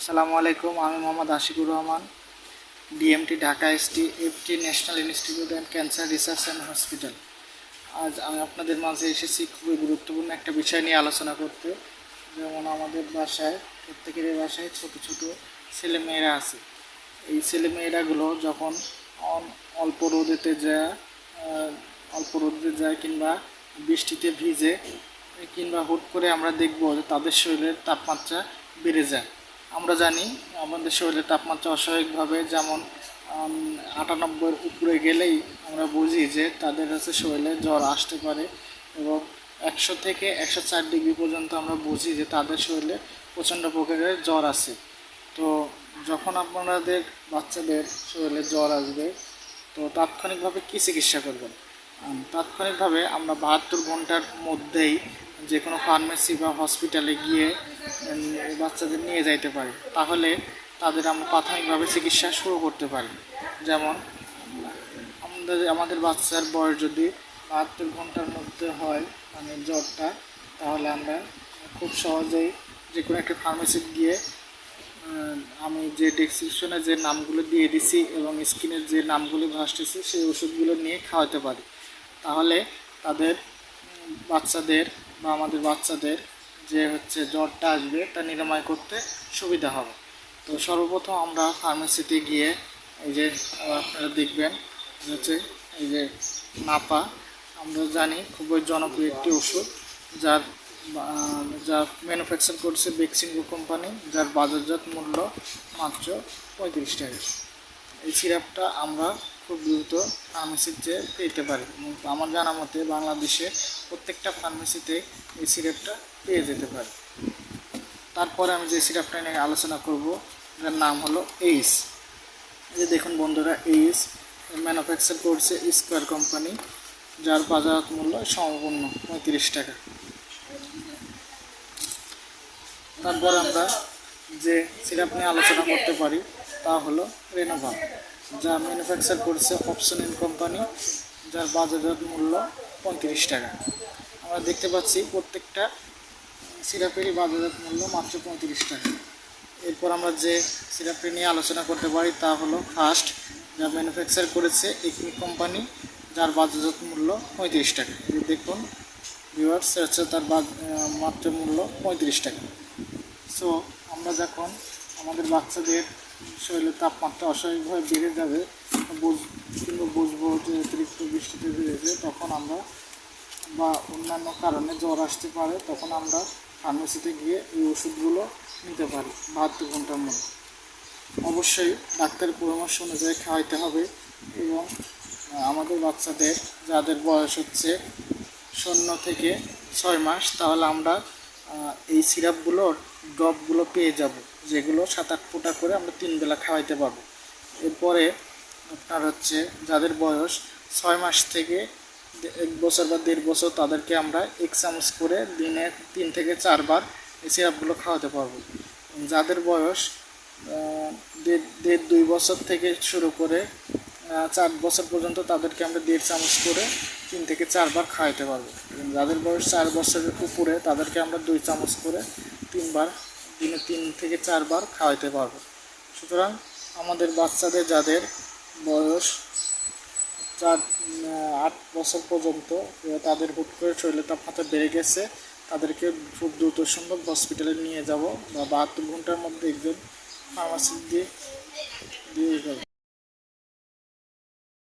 আসসালামু আলাইকুম, আমি Mohammad Ashikur Rahman DMT Dhaka ST FT national institute and cancer research and hospital আজ আমি আপনাদের মাঝে এসেছি খুবই গুরুত্বপূর্ণ একটা বিষয় নিয়ে আলোচনা করতে। যেমন আমাদের বাসায়, প্রত্যেকের বাসায় ছোট ছোট ছেলেমেয়েরা আছে। এই ছেলেমেয়েরাগুলো যখন অল্প রোদেতে যায় অল্প রোদে যায় কিংবা বৃষ্টিতে ভিজে, কিংবা হুট করে আমরা দেখব যে তাদের শরীরের তাপমাত্রা বেড়ে যায়। আমরা জানি আমাদের শরীরের তাপমাত্রা অস্বাভাবিকভাবে যেমন আটানব্বইয়ের উপরে গেলেই আমরা বুঝি যে তাদের কাছে শরীরে জ্বর আসতে পারে এবং একশো থেকে একশো চার ডিগ্রি পর্যন্ত আমরা বুঝি যে তাদের শরীরে প্রচণ্ড প্রকারের জ্বর আছে। তো যখন আপনাদের বাচ্চাদের শরীরে জ্বর আসবে, তো তাৎক্ষণিকভাবে কী চিকিৎসা করবেন? তাৎক্ষণিকভাবে আমরা বাহাত্তর ঘণ্টার মধ্যেই যে কোনো ফার্মেসি বা হসপিটালে গিয়ে বাচ্চাদের নিয়ে যাইতে পারি। তাহলে তাদের আমরা প্রাথমিকভাবে চিকিৎসা শুরু করতে পারি। যেমন, আমাদের আমাদের বাচ্চার বয়স যদি বাহাত্তর ঘণ্টার মধ্যে হয় মানে জ্বরটা, তাহলে আমরা খুব সহজেই যে কোনো একটা ফার্মেসি গিয়ে আমি যে ডেসক্রিপশনে যে নামগুলো দিয়ে দিছি এবং স্ক্রিনের যে নামগুলো ভাসতেছি, সেই ওষুধগুলো নিয়ে খাওয়াতে পারি। তাহলে তাদের বাচ্চাদের বা আমাদের বাচ্চাদের যে হচ্ছে জ্বরটা আসবে, তা নিরাময় করতে সুবিধা হবে। তো সর্বপ্রথম আমরা ফার্মেসিতে গিয়ে এই যে আপনারা দেখবেন হচ্ছে এই যে নাপা। আমরা জানি খুবই জনপ্রিয় একটি ওষুধ, যার যা ম্যানুফ্যাকচার করছে বেক্সিঙ্গো কোম্পানি যার বাজারজাত মূল্য মাত্র পঁয়ত্রিশ টাকা। এই সিরাপটা আমরা খুব দ্রুত ফার্মেসিতে পেতে পারি। আমার জানা মতে বাংলাদেশে প্রত্যেকটা ফার্মেসিতে এই সিরাপটা পেয়ে যেতে পারে। তারপরে আমি যে সিরাপটা নিয়ে আলোচনা করব যার নাম হলো এইস এই যে দেখুন বন্ধুরা এইস ম্যানুফ্যাকচার করছে স্কোয়ার কোম্পানি যার বাজার মূল্য সম্পূর্ণ পঁয়ত্রিশ টাকা। তারপর আমরা যে সিরাপ নিয়ে আলোচনা করতে পারি, তা হলো রেনোভাম যা ম্যানুফ্যাকচার করছে অপশনিন কোম্পানি যার বাজারজাত মূল্য পঁয়ত্রিশ টাকা। আমরা দেখতে পাচ্ছি প্রত্যেকটা সিরাপেরই বাজারজাত মূল্য মাত্র পঁয়ত্রিশ টাকা। এরপর আমরা যে সিরাপটি নিয়ে আলোচনা করতে পারি তা হলো ফার্স্ট যা ম্যানুফ্যাকচার করেছে একমি কোম্পানি যার বাজারজাত মূল্য পঁয়ত্রিশ টাকা। দেখুন ভিউয়ার্স হচ্ছে তার মাত্র মূল্য পঁয়ত্রিশ টাকা। সো আমরা যখন আমাদের বাচ্চাদের শরীরের তাপমাত্রা অস্বাভাবিকভাবে বেড়ে যাবে, বুঝ, কিংবা বুঝব যে অতিরিক্ত বৃষ্টিতে বেড়েছে তখন আমরা বা অন্যান্য কারণে জ্বর আসতে পারে, তখন আমরা ফার্মেসিতে গিয়ে এই ওষুধগুলো নিতে পারি, বাহাত্তর ঘণ্টার মধ্যে। অবশ্যই ডাক্তারের পরামর্শ অনুযায়ী খাওয়াইতে হবে এবং আমাদের বাচ্চাদের, যাদের বয়স হচ্ছে শূন্য থেকে ছয় মাস, তাহলে আমরা এই সিরাপগুলোর ড্রপগুলো পেয়ে যাব, যেগুলো সাত আট ফোঁটা করে আমরা তিন বেলা খাওয়াইতে পারব। এরপরে আপনার হচ্ছে যাদের বয়স ছয় মাস থেকে এক বছর বা দেড় বছর, তাদেরকে আমরা এক চামচ করে দিনে তিন থেকে চারবার এই সিরাপগুলো খাওয়াতে পারব। যাদের বয়স দেড় দুই বছর থেকে শুরু করে চার বছর পর্যন্ত তাদেরকে আমরা দেড় চামচ করে তিন থেকে চারবার খাওয়াতে পারব। যাদের বয়স চার বছরের উপরে, তাদেরকে আমরা দুই চামচ করে তিনবার, দিনে তিন থেকে চারবার খাওয়াতে পারব। সুতরাং আমাদের বাচ্চাদের যাদের বয়স চার আট বছর পর্যন্ত তাদের হুট করে শরীরে তাপমাত্রা বেড়ে গেছে, তাদেরকে খুব দ্রুত সম্ভব হসপিটালে নিয়ে যাব বা বাহাত্তর ঘণ্টার মধ্যে একজন ফার্মাসি দিয়ে দিয়ে